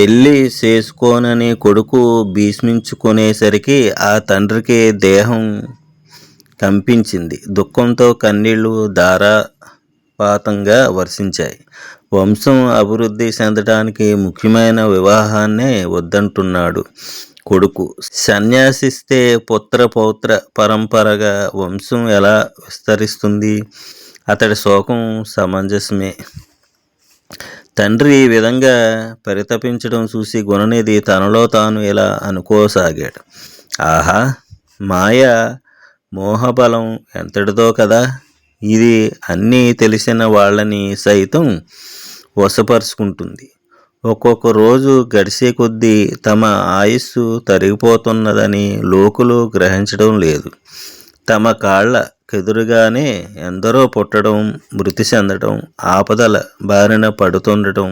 పెళ్ళి చేసుకోనని కొడుకు భీష్మించుకునేసరికి ఆ తండ్రికి దేహం కంపించింది. దుఃఖంతో కన్నీళ్ళు ధారాపాతంగా వర్షించాయి. వంశం అభివృద్ధి చెందడానికి ముఖ్యమైన వివాహాన్నే వద్దంటున్నాడు కొడుకు. సన్యాసిస్తే పుత్ర పౌత్ర పరంపరగా వంశం ఎలా విస్తరిస్తుంది? అతడి శోకం సమంజసమే. తండ్రి ఈ విధంగా పరితపించడం చూసి గుణనిధి తనలో తాను ఇలా అనుకోసాగాడు. ఆహా మాయ మోహబలం ఎంతటిదో కదా. ఇది అన్నీ తెలిసిన వాళ్ళని సైతం వశపరుచుకుంటుంది. ఒక్కొక్క రోజు గడిచే కొద్దీ తమ ఆయుస్సు తరిగిపోతున్నదని లోకులు గ్రహించడం లేదు. తమ కాళ్ళ కెదురుగానే ఎందరో పుట్టడం మృతి చెందడం ఆపదల బారిన పడుతుండటం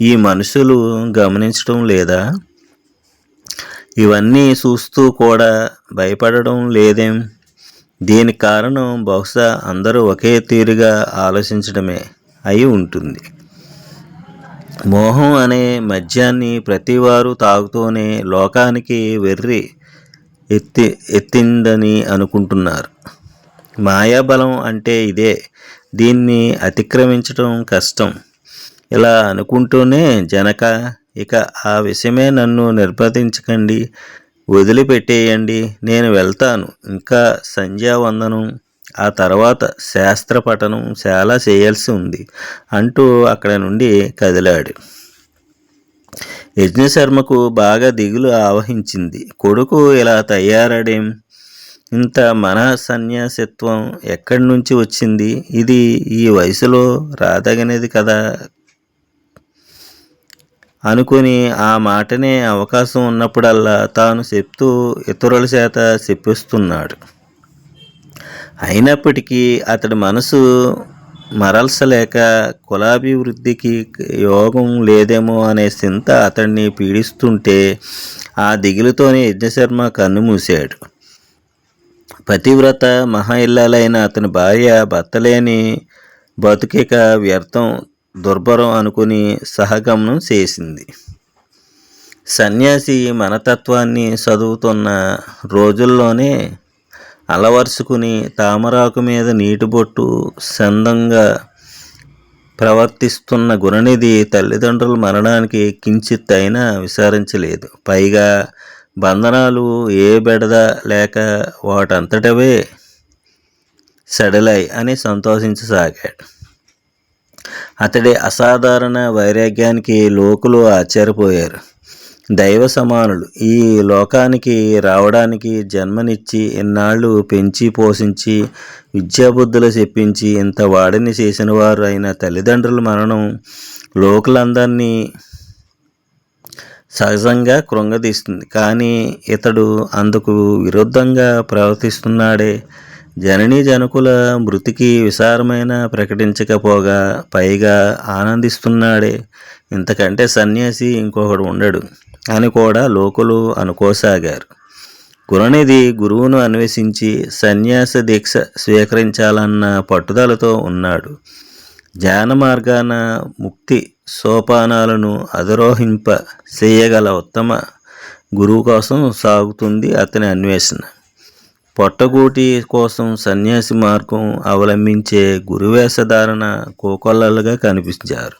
ఈ మనుషులు గమనించడం లేదా? ఇవన్నీ చూస్తూ కూడా భయపడడం లేదేం? దీనికి కారణం బహుశా అందరూ ఒకే తీరుగా ఆలోచించడమే అయి ఉంటుంది. మోహం అనే మద్యాన్ని ప్రతివారు తాగుతూనే లోకానికి వెర్రి ఎత్తి ఎత్తిందని అనుకుంటున్నారు. మాయాబలం అంటే ఇదే. దీన్ని అతిక్రమించడం కష్టం. ఇలా అనుకుంటూనే జనక ఇక ఆ విషయమే నన్ను నిర్బంధించకండి. వదిలిపెట్టేయండి. నేను వెళ్తాను. ఇంకా సంధ్యావందనం ఆ తర్వాత శాస్త్ర పఠనం చాలా చేయాల్సి ఉంది అంటూ అక్కడ నుండి కదిలాడు. యజ్ఞశర్మకు బాగా దిగులు ఆవహించింది. కొడుకు ఇలా తయారడేం? ఇంత మన సన్యాసిత్వం ఎక్కడి నుంచి వచ్చింది? ఇది ఈ వయసులో రాదగినది కదా? అనుకుని ఆ మాటనే అవకాశం ఉన్నప్పుడల్లా తాను చెప్తూ ఇతరుల చేత చెప్పిస్తున్నాడు. అయినప్పటికీ అతడి మనసు మరల్సలేక కులాభివృద్ధికి యోగం లేదేమో అనే చింత అతడిని పీడిస్తుంటే ఆ దిగులుతోనే యజ్ఞశర్మ కన్ను మూశాడు. పతివ్రత మహాయిల్లాలైన అతని భార్య భర్తలేని బతుకిక వ్యర్థం దుర్భరం అనుకుని సహగమనం చేసింది. సన్యాసి మనతత్వాన్ని చదువుతున్న రోజుల్లోనే అలవరుచుకుని తామరాకు మీద నీటిబొట్టు సందంగా ప్రవర్తిస్తున్న గుణనిధి తల్లిదండ్రుల మరణానికి కించిత్ అయినా విచారించలేదు పైగా బంధనాలు ఏ బెడద లేక వాటంతటవే సడలాయి అని సంతోషించసాగాడు. అతడి అసాధారణ వైరాగ్యానికి లోకులు ఆశ్చర్యపోయారు. దైవ సమానులు ఈ లోకానికి రావడానికి జన్మనిచ్చి ఇన్నాళ్ళు పెంచి పోషించి విద్యాబుద్ధులు చెప్పించి ఇంత వాడిని చేసిన వారు అయిన తల్లిదండ్రుల మరణం లోకులందరినీ సహజంగా కృంగదీస్తుంది. కానీ ఇతడు అందుకు విరుద్ధంగా ప్రవర్తిస్తున్నాడే. జననీ జనకుల మృతికి విసారమైన ప్రకటించకపోగా పైగా ఆనందిస్తున్నాడే. ఇంతకంటే సన్యాసి ఇంకొకడు ఉండడు అని కూడా లోకులు అనుకోసాగారు. గురునిధి గురువును అన్వేషించి సన్యాస దీక్ష స్వీకరించాలన్న పట్టుదలతో ఉన్నాడు. జ్ఞాన మార్గాన ముక్తి సోపానాలను అధిరోహింప చేయగల ఉత్తమ గురువు కోసం సాగుతుంది అతని అన్వేషణ. పొట్టగూటి కోసం సన్యాసి మార్గం అవలంబించే గురువేషధారణ కోకొల్లలుగా కనిపించారు.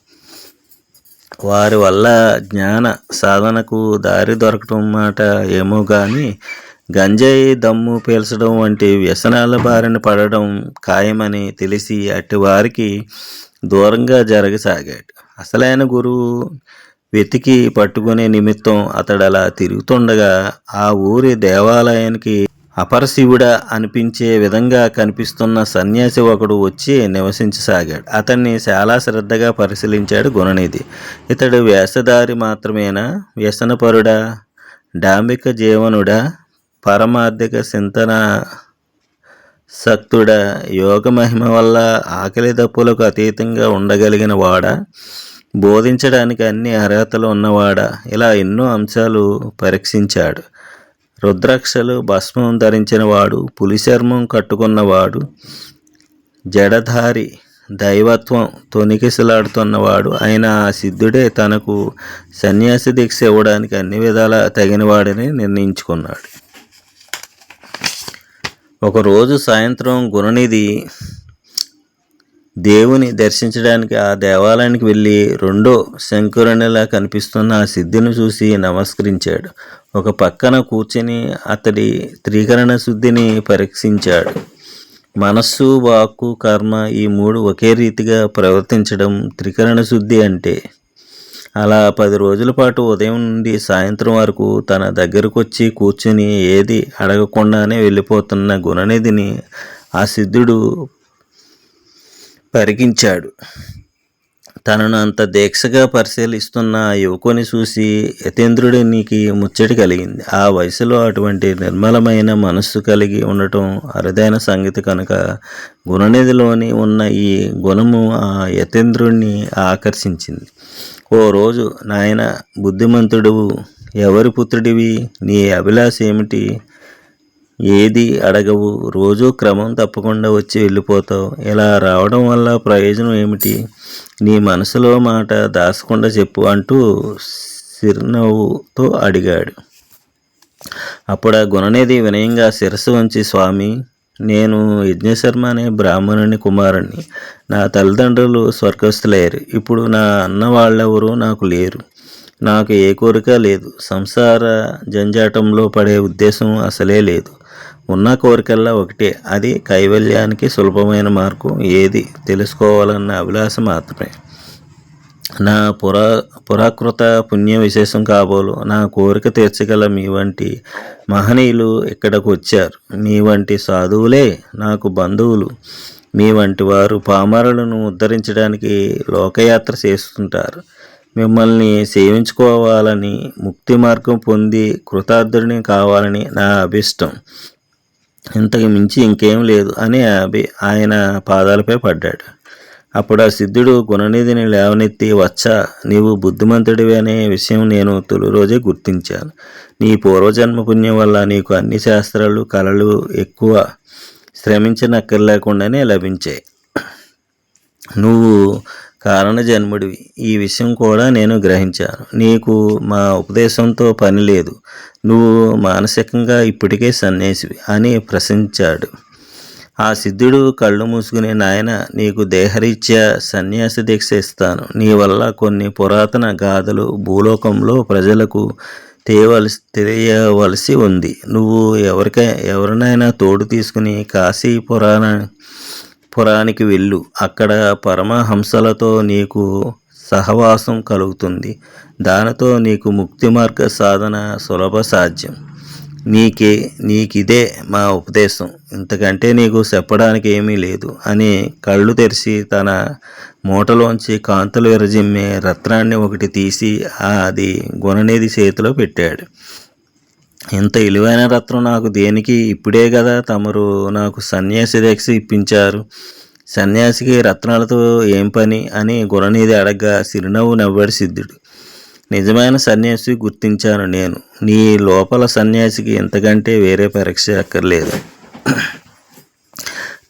వారి వల్ల జ్ఞాన సాధనకు దారి దొరకటం మాట ఏమో కానీ గంజాయి దమ్ము పీల్చడం వంటి వ్యసనాల బారిన పడడం ఖాయమని తెలిసి అట్టి వారికి దూరంగా జరగసాగాడు. అసలైన గురువు వెతికి పట్టుకునే నిమిత్తం అతడు అలా తిరుగుతుండగా ఆ ఊరి దేవాలయానికి అపరశివుడా అనిపించే విధంగా కనిపిస్తున్న సన్యాసి ఒకడు వచ్చి నివసించసాగాడు. అతన్ని చాలా శ్రద్ధగా పరిశీలించాడు గుణనిధి ఇతడు వేషధారి మాత్రమేనా? వ్యసనపరుడా? డాంబిక జీవనుడా? పరమార్థిక చింతన సక్తుడ యోగ మహిమ వల్ల ఆకలి దప్పులకు అతీతంగా ఉండగలిగిన వాడా బోధించడానికి అన్ని అర్హతలు ఉన్నవాడా. ఇలా ఎన్నో అంశాలు పరీక్షించాడు. రుద్రాక్షలు భస్మం ధరించినవాడు పులిశర్మం కట్టుకున్నవాడు జడధారి దైవత్వం తొనికిసలాడుతున్నవాడు ఆయన ఆ సిద్ధుడే తనకు సన్యాసి దీక్ష ఇవ్వడానికి అన్ని విధాలా తగినవాడని నిర్ణయించుకున్నాడు. ఒకరోజు సాయంత్రం గుణనిధి దేవుని దర్శించడానికి ఆ దేవాలయానికి వెళ్ళి రెండో శంకరునిలా కనిపిస్తున్న ఆ సిద్ధిని చూసి నమస్కరించాడు. ఒక పక్కన కూర్చుని అతడి త్రీకరణ శుద్ధిని పరీక్షించాడు. మనస్సు వాక్కు కర్మ ఈ మూడు ఒకే రీతిగా ప్రవర్తించడం త్రికరణ శుద్ధి అంటే అలా పది రోజుల పాటు ఉదయం నుండి సాయంత్రం వరకు తన దగ్గరకు వచ్చి కూర్చుని ఏది అడగకుండానే వెళ్ళిపోతున్న గుణనిధిని ఆ సిద్ధుడు పరికించాడు. తనను అంత దీక్షగా పరిశీలిస్తున్న ఆ యువకుని చూసి యతేంద్రుడినికి ముచ్చటి కలిగింది. ఆ వయసులో అటువంటి నిర్మలమైన మనస్సు కలిగి ఉండటం అరుదైన సంగతి కనుక గుణనిధిలోని ఉన్న ఈ గుణము ఆ యతేంద్రుడిని ఆకర్షించింది. ఓ రోజు నాయన బుద్ధిమంతుడువు ఎవరి పుత్రుడివి? నీ అభిలాష ఏమిటి? ఏది అడగవు? రోజు క్రమం తప్పకుండా వచ్చి వెళ్ళిపోతావు. ఇలా రావడం వల్ల ప్రయోజనం ఏమిటి? నీ మనసులో మాట దాచకుండా చెప్పు అంటూ చిరునవ్వుతో అడిగాడు. అప్పుడు ఆ గుణనేది వినయంగా శిరస్సు వంచి స్వామి నేను యజ్ఞశర్మ అనే బ్రాహ్మణుని కుమారుణ్ణి. నా తల్లిదండ్రులు స్వర్గస్థులయ్యారు. ఇప్పుడు నా అన్న వాళ్ళెవరూ నాకు లేరు. నాకు ఏ కోరిక లేదు. సంసార జంజాటంలో పడే ఉద్దేశం అసలే లేదు. ఉన్న కోరికల్లా ఒకటే. అది కైవల్యానికి సులభమైన మార్గం. ఏది తెలుసుకోవాలన్న అభిలాష మాత్రమే. నా పురా పురాకృత పుణ్య విశేషం కాబోలు. నా కోరిక తీర్చగల మీ వంటి మహనీయులు ఇక్కడకు వచ్చారు మీ వంటి సాధువులే నాకు బంధువులు. మీ వంటి వారు పామరులను ఉద్ధరించడానికి లోకయాత్ర చేస్తుంటారు. మిమ్మల్ని సేవించుకోవాలని ముక్తి మార్గం పొంది కృతార్థుడిని కావాలని నా అభిష్టం. ఇంతకు మించి ఇంకేం లేదు అని అభి ఆయన పాదాలపై పడ్డాడు. అప్పుడు ఆ సిద్ధుడు గుణనిధిని లేవనెత్తి వచ్చా నీవు బుద్ధిమంతుడివి అనే విషయం నేను తొలి రోజే గుర్తించాను. నీ పూర్వజన్మ పుణ్యం వల్ల నీకు అన్ని శాస్త్రాలు కళలు ఎక్కువ శ్రమించనక్కర్లేకుండానే లభించాయి. నువ్వు కారణ జన్ముడివి ఈ విషయం కూడా నేను గ్రహించాను. నీకు మా ఉపదేశంతో పని లేదు. నువ్వు మానసికంగా ఇప్పటికే సన్యాసివి అని ప్రశంసాడు. ఆ సిద్ధుడు కళ్ళు మూసుకుని నాయన నీకు దేహరీత్యా సన్యాసి దీక్ష ఇస్తాను. నీ వల్ల కొన్ని పురాతన గాథలు భూలోకంలో ప్రజలకు తేవలసి తెలియవలసి ఉంది. నువ్వు ఎవరికై ఎవరినైనా తోడు తీసుకుని కాశీ పురాణ పురానికి వెళ్ళు. అక్కడ పరమహంసలతో నీకు సహవాసం కలుగుతుంది. దానితో నీకు ముక్తి మార్గ సాధన సులభ సాధ్యం. నీకే నీకిదే మా ఉపదేశం. ఇంతకంటే నీకు చెప్పడానికి ఏమీ లేదు అని కళ్ళు తెరిచి తన మూటలోంచి కాంతులు విరజిమ్మే రత్నాన్ని ఒకటి తీసి అది గుణనిధి చేతిలో పెట్టాడు. ఇంత విలువైన రత్నం నాకు దేనికి? ఇప్పుడే కదా తమరు నాకు సన్యాసి దీక్ష ఇప్పించారు. సన్యాసికి రత్నాలతో ఏం పని? అని గుణనిధి అడగ్గా చిరునవ్వు నవ్వాడు సిద్ధుడు. నిజమైన సన్యాసి గుర్తించాను నేను. నీ లోపల సన్యాసికి ఎంతకంటే వేరే పరీక్ష అక్కర్లేదు.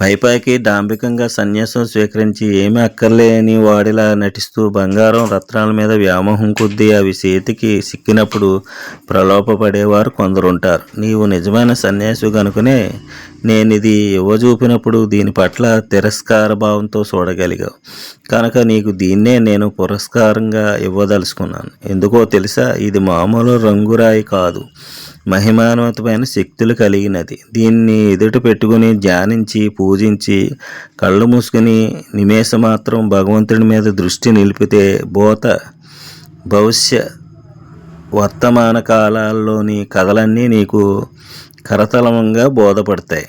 పైపాకి డాంబికంగా సన్యాసం స్వీకరించి ఏమీ అక్కర్లేని వాడిలా నటిస్తూ బంగారం రత్నాల మీద వ్యామోహం కొద్దీ అవి చేతికి సిక్కినప్పుడు ప్రలోభపడేవారు కొందరుంటారు. నీవు నిజమైన సన్యాసి కనుకనే నేను ఇది ఇవ్వజూపినప్పుడు దీని పట్ల తిరస్కార భావంతో చూడగలిగావు. కనుక నీకు దీన్నే నేను పురస్కారంగా ఇవ్వదలుచుకున్నాను. ఎందుకో తెలుసా? ఇది మామూలు రంగురాయి కాదు. మహిమాన్వితమైన శక్తులు కలిగినది. దీన్ని ఎదుట పెట్టుకుని ధ్యానించి పూజించి కళ్ళు మూసుకుని నిమేష మాత్రం భగవంతుడి మీద దృష్టి నిలిపితే బోత భవిష్య వర్తమాన కాలాల్లోని కథలన్నీ నీకు కరతలమంగా బోధపడతాయి.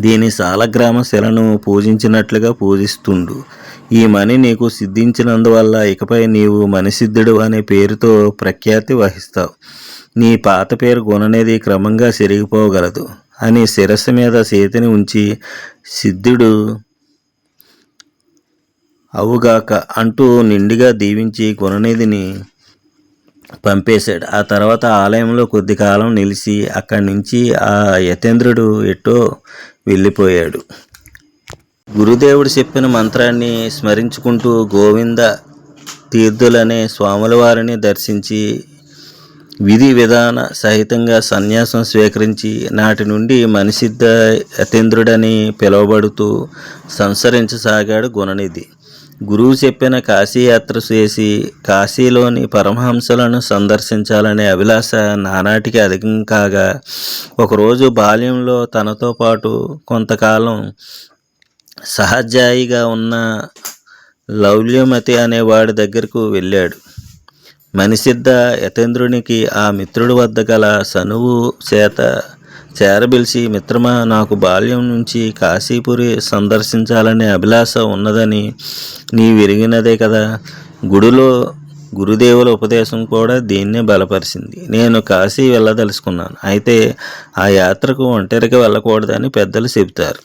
దీని సాలగ్రామ శిలను పూజించినట్లుగా పూజిస్తుండు. ఈ మణి నీకు సిద్ధించినందువల్ల ఇకపై నీవు మణిసిద్ధుడు అనే పేరుతో ప్రఖ్యాతి వహిస్తావు. నీ పాత పేరు గుణనేది క్రమంగా సిరిగిపోగలదు అని శిరస్సు మీద చేతిని ఉంచి సిద్ధుడు అవుగాక అంటూ నిండుగా దీవించి గుణనిధిని పంపేశాడు. ఆ తర్వాత ఆలయంలో కొద్ది కాలం నిలిచి అక్కడి నుంచి ఆ యతేంద్రుడు ఎటో వెళ్ళిపోయాడు. గురుదేవుడు చెప్పిన మంత్రాన్ని స్మరించుకుంటూ గోవింద తీర్థులనే స్వాముల వారిని దర్శించి విధి విధాన సహితంగా సన్యాసం స్వీకరించి నాటి నుండి మనిసిద్ధ యతేంద్రుడని పిలువబడుతూ సంసరించసాగాడు గుణనిధి. గురువు చెప్పిన కాశీయాత్ర చేసి కాశీలోని పరమహంసలను సందర్శించాలనే అభిలాష నానాటికి అధికం కాగా ఒకరోజు బాల్యంలో తనతో పాటు కొంతకాలం సహజాయిగా ఉన్న లౌల్యమతి అనేవాడి దగ్గరకు వెళ్ళాడు. మణిసిద్ధ యతేంద్రునికి ఆ మిత్రుడి వద్ద గల సనువు చేత చేరబిలిసి మిత్రమా నాకు బాల్యం నుంచి కాశీపురి సందర్శించాలనే అభిలాష ఉన్నదని నీ విరిగినదే కదా. గుడిలో గురుదేవుల ఉపదేశం కూడా దీన్నే బలపరిచింది. నేను కాశీ వెళ్ళదలుచుకున్నాను. అయితే ఆ యాత్రకు ఒంటరిగా వెళ్ళకూడదని పెద్దలు చెబుతారు.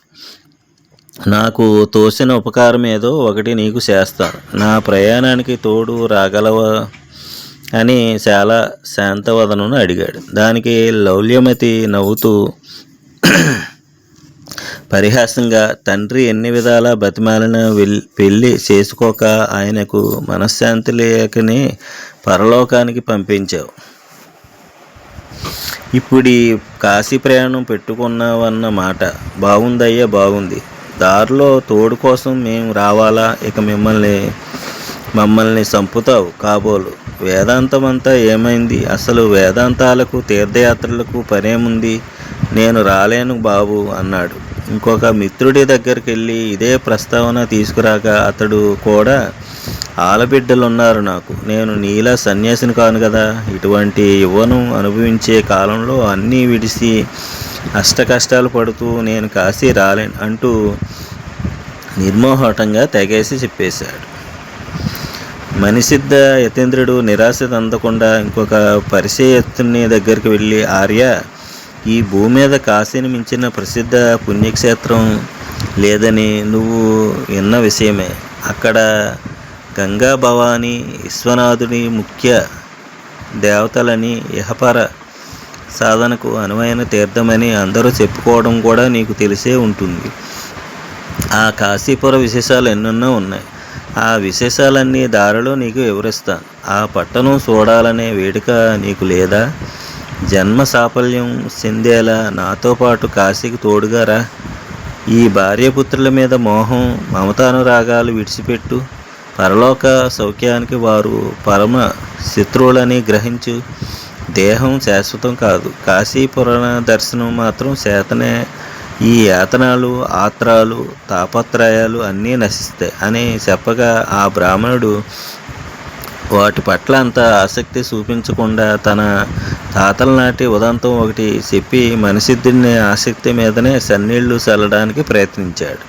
నాకు తోసిన ఉపకారం ఏదో ఒకటి నీకు చేస్తాను. నా ప్రయాణానికి తోడు రాగలవా? అని చాలా శాంతవదనను అడిగాడు. దానికి లౌల్యమతి నవ్వుతూ పరిహాసంగా తండ్రి ఎన్ని విధాలా బతిమాలిన పెళ్ళి చేసుకోక ఆయనకు మనశ్శాంతి లేకనే పరలోకానికి పంపించావు. ఇప్పుడు ఈ కాశీ ప్రయాణం పెట్టుకున్నావన్న మాట. బాగుందయ్యా బాగుంది దారిలో తోడు కోసం మేము రావాలా? ఇక మిమ్మల్ని మమ్మల్ని చంపుతావు కాబోలు. వేదాంతం అంతా ఏమైంది? అసలు వేదాంతాలకు తీర్థయాత్రలకు పనేముంది? నేను రాలేను బాబు అన్నాడు. ఇంకొక మిత్రుడి దగ్గరికి వెళ్ళి ఇదే ప్రస్తావన తీసుకురాక అతడు కూడా ఆలబిడ్డలున్నారు నాకు. నేను నీలా సన్యాసిని కాను కదా ఇటువంటి యువను అనుభవించే కాలంలో అన్నీ విడిసి అష్ట కష్టాలు పడుతూ నేను కాశీ రాలేను అంటూ నిర్మోహటంగా తెగేసి చెప్పేశాడు. మనిసిద్ధ యతీంద్రుడు నిరాశ అందకుండా ఇంకొక పరిచయత్తుని దగ్గరికి వెళ్ళి ఆర్య ఈ భూమి మీద కాశీని మించిన ప్రసిద్ధ పుణ్యక్షేత్రం లేదని నువ్వు విన్న విషయమే. అక్కడ గంగా భవాని విశ్వనాథుని ముఖ్య దేవతలని ఇహపర సాధనకు అనువైన తీర్థమని అందరూ చెప్పుకోవడం కూడా నీకు తెలిసే ఉంటుంది. ఆ కాశీపుర విశేషాలు ఎన్నెన్నో ఉన్నాయి. ఆ విశేషాలన్నీ దారిలో నీకు వివరిస్తాను ఆ పట్టణం చూడాలనే వేడుక నీకు లేదా? జన్మ సాఫల్యం చెందేలా నాతో పాటు కాశీకి తోడుగా రా. ఈ భార్యపుత్రుల మీద మోహం మమతానురాగాలు విడిచిపెట్టు. పరలోక సౌఖ్యానికి వారు పరమ శత్రువులని గ్రహించు. దేహం శాశ్వతం కాదు. కాశీ పురాణ దర్శనం మాత్రం చేతనే ఈ యాతనాలు ఆత్రాలు తాపత్రయాలు అన్నీ నశిస్తాయి అని చెప్పగా ఆ బ్రాహ్మణుడు వాటి పట్ల అంత ఆసక్తి చూపించకుండా తన తాతల నాటి ఉదంతం ఒకటి చెప్పి మనిషిద్దుని ఆసక్తి మీదనే సన్నీళ్ళు చల్లడానికి ప్రయత్నించాడు.